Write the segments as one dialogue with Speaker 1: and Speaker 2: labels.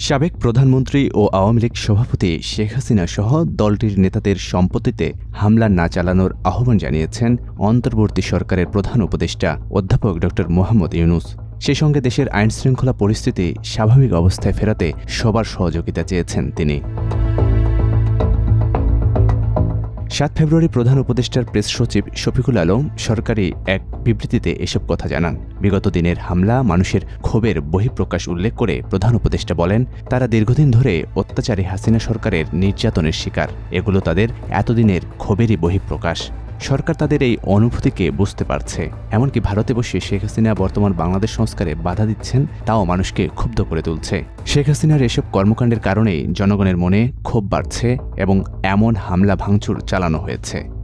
Speaker 1: সাবেক প্রধানমন্ত্রী ও আওয়ামী লীগ সভাপতি শেখ হাসিনা সহ দলটির নেতাদের সম্পত্তিতে হামলা না চালানোর আহ্বান জানিয়েছেন অন্তর্বর্তী সরকারের প্রধান উপদেষ্টা অধ্যাপক ড. মোহাম্মদ ইউনুস। সে সঙ্গে দেশের আইনশৃঙ্খলা পরিস্থিতি স্বাভাবিক অবস্থায় ফেরাতে সবার সহযোগিতা চেয়েছেন তিনি। সাত ফেব্রুয়ারি প্রধান উপদেষ্টার প্রেস সচিব শফিকুল আলম সরকারি এক বিবৃতিতে এসব কথা জানান। বিগত দিনের হামলা, মানুষের ক্ষোভের বহিঃপ্রকাশ উল্লেখ করে প্রধান উপদেষ্টা বলেন, তারা দীর্ঘদিন ধরে অত্যাচারী হাসিনা সরকারের নির্যাতনের শিকার। এগুলো তাদের এতদিনের ক্ষোভেরই বহিঃপ্রকাশ। সরকার তাদের এই অনুভূতিকে বুঝতে পারছে। এমনকি ভারতে বসে শেখ হাসিনা বর্তমান বাংলাদেশ সংস্কারে বাধা দিচ্ছেন, তাও মানুষকে ক্ষুব্ধ করে তুলছে। শেখ হাসিনার এসব কর্মকাণ্ডের কারণেই জনগণের মনে ক্ষোভ বাড়ছে এবং এমন হামলা ভাঙচুর চালানো হয়েছে।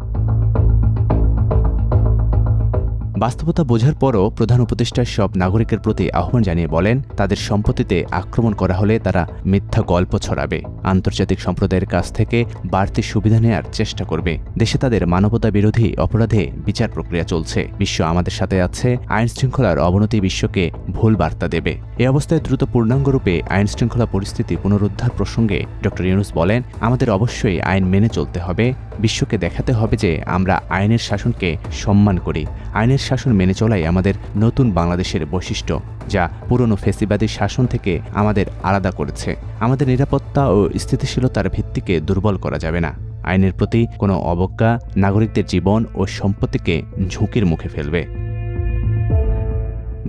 Speaker 1: বাস্তবতা বোঝার পরও প্রধান উপদেষ্টা সব নাগরিকের প্রতি আহ্বান জানিয়ে বলেন, তাদের সম্পত্তিতে আক্রমণ করা হলে তারা মিথ্যা গল্প ছড়াবে। আন্তর্জাতিক সম্প্রদায়ের কাছ থেকে বাড়তি সুবিধা নেয়ার চেষ্টা করবে। দেশে তাদের মানবতা বিরোধী অপরাধে বিচার প্রক্রিয়া চলছে। বিশ্ব আমাদের সাথে আছে আইন শৃঙ্খলার অবনতি বিশ্বকে ভুল বার্তা দেবে। এ অবস্থায় দ্রুত পূর্ণাঙ্গরূপে আইন শৃঙ্খলা পরিস্থিতি পুনরুদ্ধার প্রসঙ্গে ড ইউনুস বলেন, আমাদের অবশ্যই আইন মেনে চলতে হবে। বিশ্বকে দেখাতে হবে যে আমরা আইনের শাসনকে সম্মান করি। আইনের শাসন মেনে চলাই আমাদের নতুন বাংলাদেশের বৈশিষ্ট্য, যা পুরনো ফেসিবাদী শাসন থেকে আমাদের আলাদা করেছে। আমাদের নিরাপত্তা ও স্থিতিশীলতার ভিত্তিকে দুর্বল করা যাবে না। আইনের প্রতি কোনো অবজ্ঞা নাগরিকদের জীবন ও সম্পত্তিকে ঝুঁকির মুখে ফেলবে।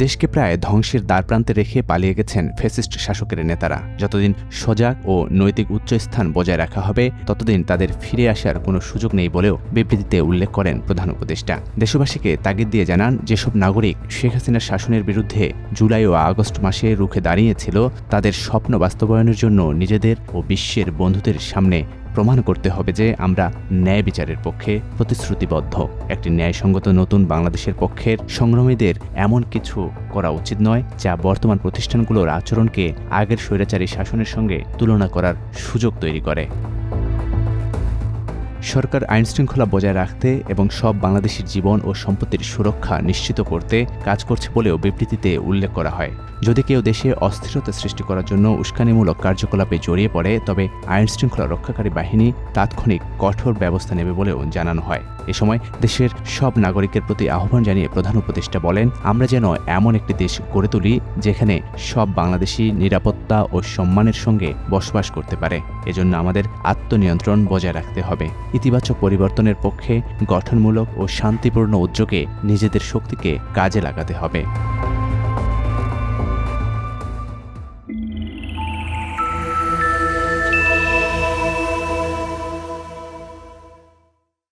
Speaker 1: দেশকে প্রায় ধ্বংসের দ্বারপ্রান্তে রেখে পালিয়ে গেছেন ফেসিস্ট শাসকের নেতারা। যতদিন সজাগ ও নৈতিক উচ্চস্থান বজায় রাখা হবে, ততদিন তাদের ফিরে আসার কোনো সুযোগ নেই বলেও বিবৃতিতে উল্লেখ করেন প্রধান উপদেষ্টা। দেশবাসীকে তাগিদ দিয়ে জানান, যেসব নাগরিক শেখ হাসিনার শাসনের বিরুদ্ধে জুলাই ও আগস্ট মাসে রুখে দাঁড়িয়েছিল, তাদের স্বপ্ন বাস্তবায়নের জন্য নিজেদের ও বিশ্বের বন্ধুদের সামনে প্রমাণ করতে হবে যে আমরা ন্যায় বিচারের পক্ষে প্রতিশ্রুতিবদ্ধ। একটি ন্যায়সঙ্গত নতুন বাংলাদেশের পক্ষের সংগ্রামীদের এমন কিছু করা উচিত নয়, যা বর্তমান প্রতিষ্ঠানগুলোর আচরণকে আগের স্বৈরাচারী শাসনের সঙ্গে তুলনা করার সুযোগ তৈরি করে। সরকার আইন শৃঙ্খলা বজায় রাখতে এবং সব বাংলাদেশের জীবন ও সম্পত্তির সুরক্ষা নিশ্চিত করতে কাজ করছে বলেও বিবৃতিতে উল্লেখ করা হয়। যদি কেউ দেশে অস্থিরতা সৃষ্টি করার জন্য উস্কানিমূলক কার্যকলাপে জড়িয়ে পড়ে, তবে আইন শৃঙ্খলা রক্ষাকারী বাহিনী তাৎক্ষণিক কঠোর ব্যবস্থা নেবে বলেও জানানো হয়। এ সময় দেশের সব নাগরিকের প্রতি আহ্বান জানিয়ে প্রধান উপদেষ্টা বলেন, আমরা যেন এমন একটি দেশ গড়ে তুলি যেখানে সব বাংলাদেশি নিরাপত্তা ও সম্মানের সঙ্গে বসবাস করতে পারে। এজন্য আমাদের আত্মনিয়ন্ত্রণ বজায় রাখতে হবে। ইতিবাচক পরিবর্তনের পক্ষে গঠনমূলক ও শান্তিপূর্ণ উদ্যোগে নিজেদের শক্তিকে কাজে লাগাতে হবে।